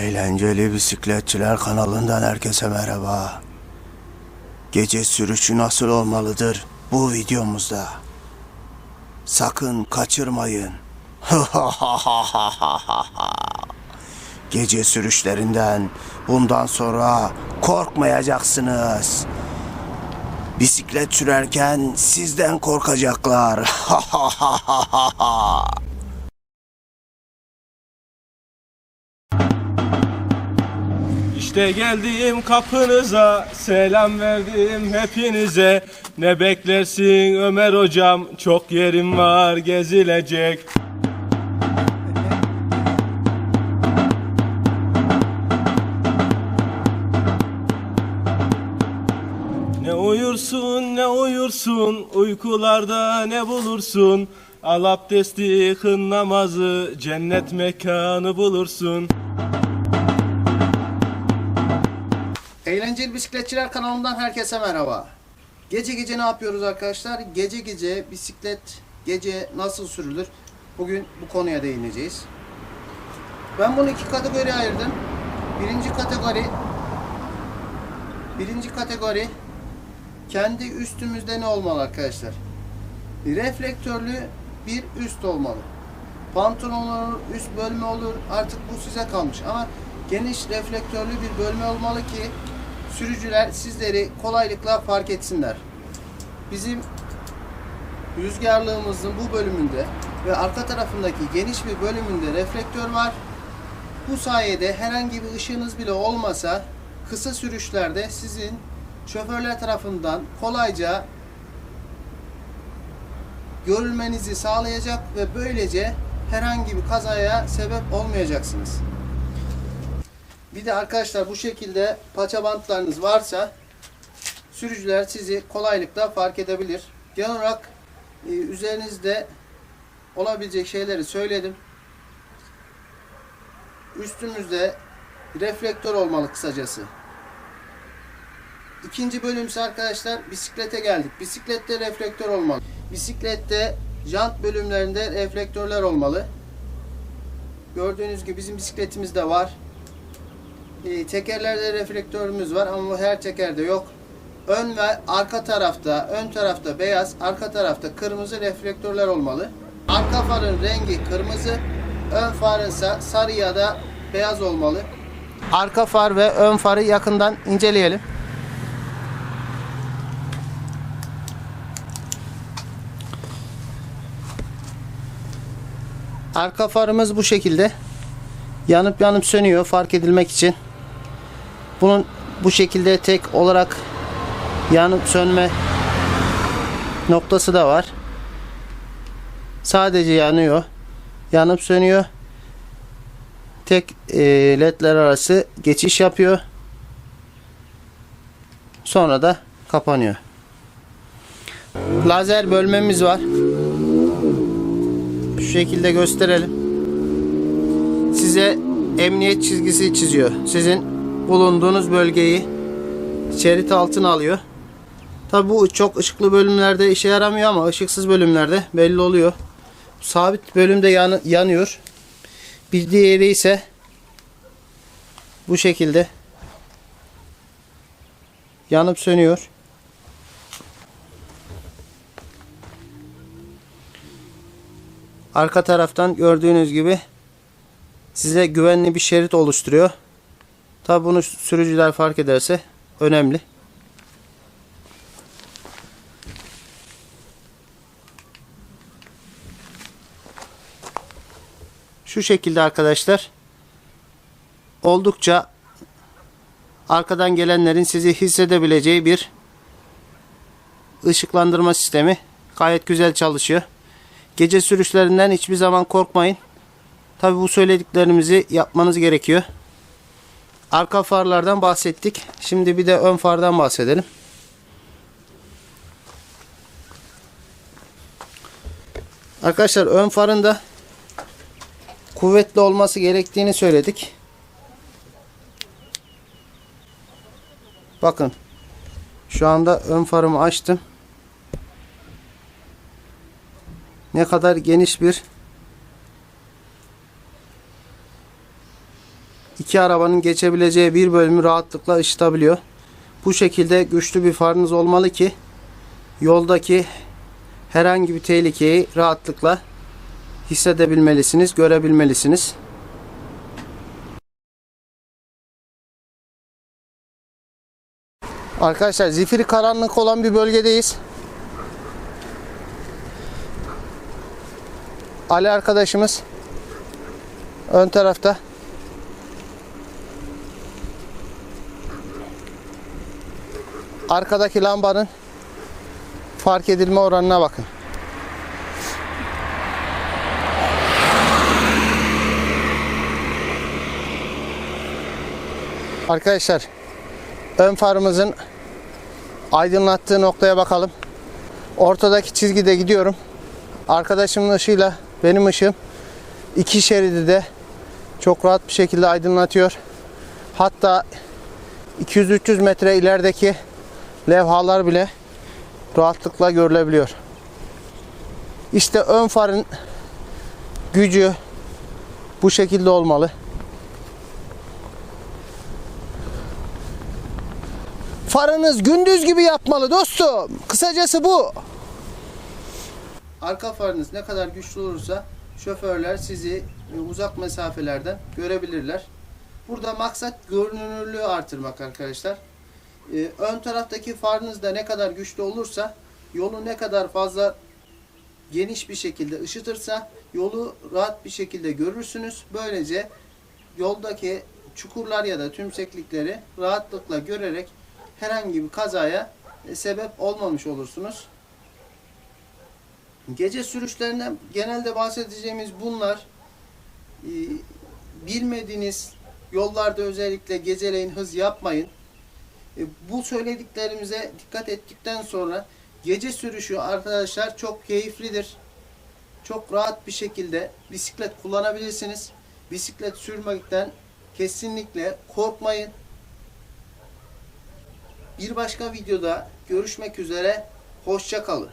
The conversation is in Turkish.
Eğlenceli Bisikletçiler kanalından herkese merhaba. Gece sürüşü nasıl olmalıdır bu videomuzda. Sakın kaçırmayın. Gece sürüşlerinden bundan sonra korkmayacaksınız. Bisiklet sürerken sizden korkacaklar. İşte geldim kapınıza, selam verdim hepinize. Ne beklersin Ömer hocam, çok yerim var gezilecek. Ne uyursun ne uyursun, uykularda ne bulursun. Al abdesti, kın namazı, cennet mekanı bulursun. Eğlenceli Bisikletçiler kanalından herkese merhaba. Gece gece ne yapıyoruz arkadaşlar? Gece gece bisiklet gece nasıl sürülür? Bugün bu konuya değineceğiz. Ben bunu iki kategoriye ayırdım. Birinci kategori birinci kategori kendi üstümüzde ne olmalı arkadaşlar? Reflektörlü bir üst olmalı. Pantolon olur, üst bölme olur. Artık bu size kalmış. Ama geniş reflektörlü bir bölme olmalı ki sürücüler sizleri kolaylıkla fark etsinler. Bizim rüzgarlığımızın bu bölümünde ve arka tarafındaki geniş bir bölümünde reflektör var. Bu sayede herhangi bir ışığınız bile olmasa kısa sürüşlerde sizin şoförler tarafından kolayca görülmenizi sağlayacak ve böylece herhangi bir kazaya sebep olmayacaksınız. Bir de arkadaşlar bu şekilde paça bantlarınız varsa sürücüler sizi kolaylıkla fark edebilir. Genel olarak e, üzerinizde olabilecek şeyleri söyledim. Üstümüzde reflektör olmalı kısacası. İkinci bölüm ise arkadaşlar bisiklete geldik. Bisiklette reflektör olmalı. Bisiklette jant bölümlerinde reflektörler olmalı. Gördüğünüz gibi bizim bisikletimizde var. E, tekerlerde reflektörümüz var ama her tekerde yok. Ön ve arka tarafta, ön tarafta beyaz, arka tarafta kırmızı reflektörler olmalı. Arka farın rengi kırmızı, ön farın ise sarı ya da beyaz olmalı. Arka far ve ön farı yakından inceleyelim. Arka farımız bu şekilde. Yanıp yanıp sönüyor fark edilmek için. Bunun bu şekilde tek olarak yanıp sönme noktası da var. Sadece yanıyor. Yanıp sönüyor. Tek e, ledler arası geçiş yapıyor. Sonra da kapanıyor. Lazer bölmemiz var. Şu şekilde gösterelim. Size emniyet çizgisi çiziyor. Sizin bulunduğunuz bölgeyi şerit altına alıyor. Tabi bu çok ışıklı bölümlerde işe yaramıyor ama ışıksız bölümlerde belli oluyor. Sabit bölümde yan, yanıyor. Bir diğeri ise bu şekilde yanıp sönüyor. Arka taraftan gördüğünüz gibi size güvenli bir şerit oluşturuyor. Tabi bunu sürücüler fark ederse önemli. Şu şekilde arkadaşlar oldukça arkadan gelenlerin sizi hissedebileceği bir ışıklandırma sistemi gayet güzel çalışıyor. Gece sürüşlerinden hiçbir zaman korkmayın. Tabi bu söylediklerimizi yapmanız gerekiyor. Arka farlardan bahsettik. Şimdi bir de ön fardan bahsedelim. Arkadaşlar ön farın da kuvvetli olması gerektiğini söyledik. Bakın. Şu anda ön farımı açtım. Ne kadar geniş bir iki arabanın geçebileceği bir bölümü rahatlıkla ışıtabiliyor. Bu şekilde güçlü bir farınız olmalı ki yoldaki herhangi bir tehlikeyi rahatlıkla hissedebilmelisiniz, görebilmelisiniz. Arkadaşlar zifiri karanlık olan bir bölgedeyiz. Ali arkadaşımız ön tarafta. Arkadaki lambanın fark edilme oranına bakın. Arkadaşlar ön farımızın aydınlattığı noktaya bakalım. Ortadaki çizgide gidiyorum. Arkadaşımın ışığıyla benim ışığım iki şeridi de çok rahat bir şekilde aydınlatıyor. Hatta 200-300 metre ilerideki levhalar bile rahatlıkla görülebiliyor. İşte ön farın gücü bu şekilde olmalı. Farınız gündüz gibi yapmalı dostum. Kısacası bu. Arka farınız ne kadar güçlü olursa şoförler sizi e, uzak mesafelerden görebilirler. Burada maksat görünürlüğü artırmak arkadaşlar. Ee, ön taraftaki farınız da ne kadar güçlü olursa yolu ne kadar fazla geniş bir şekilde ışıtırsa yolu rahat bir şekilde görürsünüz. Böylece yoldaki çukurlar ya da tümseklikleri rahatlıkla görerek herhangi bir kazaya e, sebep olmamış olursunuz. Gece sürüşlerinden genelde bahsedeceğimiz bunlar. Ee, bilmediğiniz yollarda özellikle geceleyin hız yapmayın. E, Bu söylediklerimize dikkat ettikten sonra gece sürüşü arkadaşlar çok keyiflidir. Çok rahat bir şekilde bisiklet kullanabilirsiniz. Bisiklet sürmekten kesinlikle korkmayın. Bir başka videoda görüşmek üzere. Hoşça kalın.